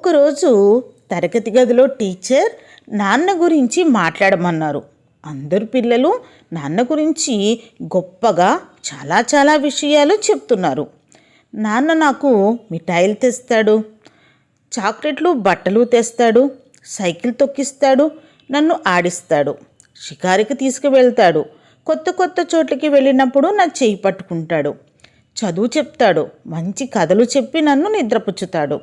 ఒకరోజు తరగతి గదిలో టీచర్ నాన్న గురించి మాట్లాడమన్నారు. అందరు పిల్లలు నాన్న గురించి గొప్పగా చాలా చాలా విషయాలు చెప్తున్నారు. నాన్న నాకు మిఠాయిలు తెస్తాడు చాక్లెట్లు బట్టలు తెస్తాడు సైకిల్ తొక్కిస్తాడు నన్ను ఆడిస్తాడు షికారికి తీసుకువెళ్తాడు కొత్త కొత్త చోట్లకి వెళ్ళినప్పుడు నా చేయి పట్టుకుంటాడు చదువు చెప్తాడు మంచి కథలు చెప్పి నన్ను నిద్రపుచ్చుతాడు.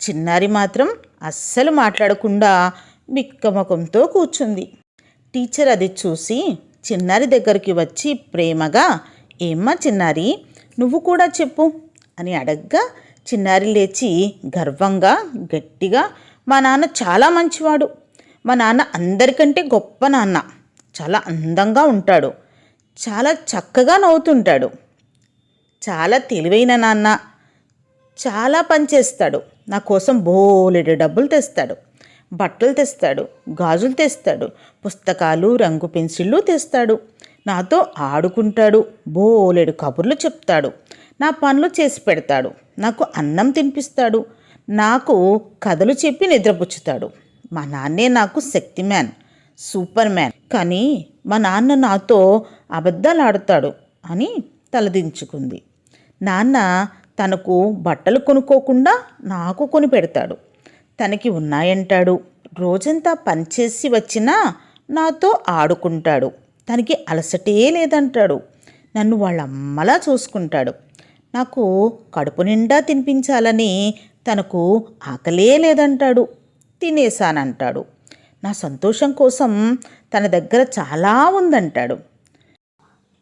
చిన్నారి మాత్రం అస్సలు మాట్లాడకుండా బిక్కమకంతో కూర్చుంది. టీచర్ అది చూసి చిన్నారి దగ్గరికి వచ్చి ప్రేమగా ఏమ్మా చిన్నారి నువ్వు కూడా చెప్పు అని అడగ్గా చిన్నారి లేచి గర్వంగా గట్టిగా మా నాన్న చాలా మంచివాడు. మా నాన్న అందరికంటే గొప్ప నాన్న. చాలా అందంగా ఉంటాడు. చాలా చక్కగా నవ్వుతుంటాడు. చాలా తెలివైన నాన్న. చాలా పని చేస్తాడు. నా కోసం బోలెడు డబ్బులు తెస్తాడు. బట్టలు తెస్తాడు. గాజులు తెస్తాడు. పుస్తకాలు రంగు పెన్సిళ్ళు తెస్తాడు. నాతో ఆడుకుంటాడు. బోలెడు కబుర్లు చెప్తాడు. నా పనులు చేసి పెడతాడు. నాకు అన్నం తినిపిస్తాడు. నాకు కథలు చెప్పి నిద్రపుచ్చుతాడు. మా నాన్నే నాకు శక్తి మ్యాన్ సూపర్ మ్యాన్. కానీ మా నాన్న నాతో అబద్ధాలు ఆడతాడు అని తలదించుకుంది. నాన్న తనకు బట్టలు కొనుక్కోకుండా నాకు కొని పెడతాడు తనకి ఉన్నాయంటాడు. రోజంతా పనిచేసి వచ్చినా నాతో ఆడుకుంటాడు. తనకి అలసటే లేదంటాడు. నన్ను వాళ్ళ అమ్మలా చూసుకుంటాడు. నాకు కడుపు నిండా తినిపించాలని తనకు ఆకలే లేదంటాడు. తినేశానంటాడు. నా సంతోషం కోసం తన దగ్గర చాలా ఉందంటాడు.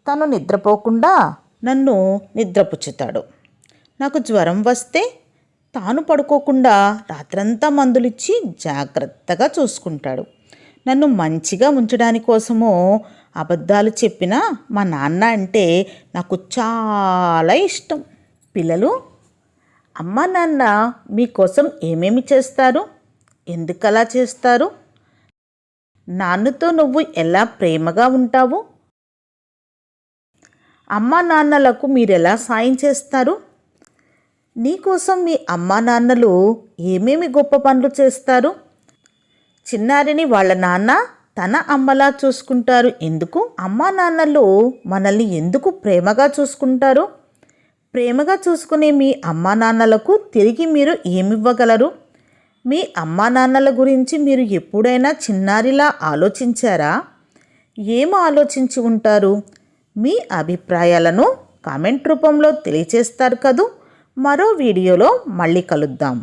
తను నిద్రపోకుండా నన్ను నిద్రపుచ్చుతాడు. నాకు జ్వరం వస్తే తాను పడుకోకుండా రాత్రంతా మందులిచ్చి జాగ్రత్తగా చూసుకుంటాడు. నన్ను మంచిగా ఉంచడాని కోసమో అబద్ధాలు చెప్పిన మా నాన్న అంటే నాకు చాలా ఇష్టం. పిల్లలు అమ్మ నాన్న మీకోసం ఏమేమి చేస్తారు? ఎందుకలా చేస్తారు? నాన్నతో నువ్వు ఎలా ప్రేమగా ఉంటావు? అమ్మా నాన్నలకు మీరు ఎలా సాయం చేస్తారు? నీకోసం మీ అమ్మా నాన్నలు ఏమేమి గొప్ప పనులు చేస్తారు? చిన్నారిని వాళ్ళ నాన్న తన అమ్మలా చూసుకుంటారు. ఎందుకు? అమ్మా నాన్నలు మనల్ని ఎందుకు ప్రేమగా చూసుకుంటారు? ప్రేమగా చూసుకునే మీ అమ్మా నాన్నలకు తిరిగి మీరు ఏమివ్వగలరు? మీ అమ్మా నాన్నల గురించి మీరు ఎప్పుడైనా చిన్నారిలా ఆలోచించారా? ఏం ఆలోచించి ఉంటారు? మీ అభిప్రాయాలను కామెంట్ రూపంలో తెలియచేస్తారు కదూ. మరో వీడియోలో మళ్ళీ కలుద్దాం.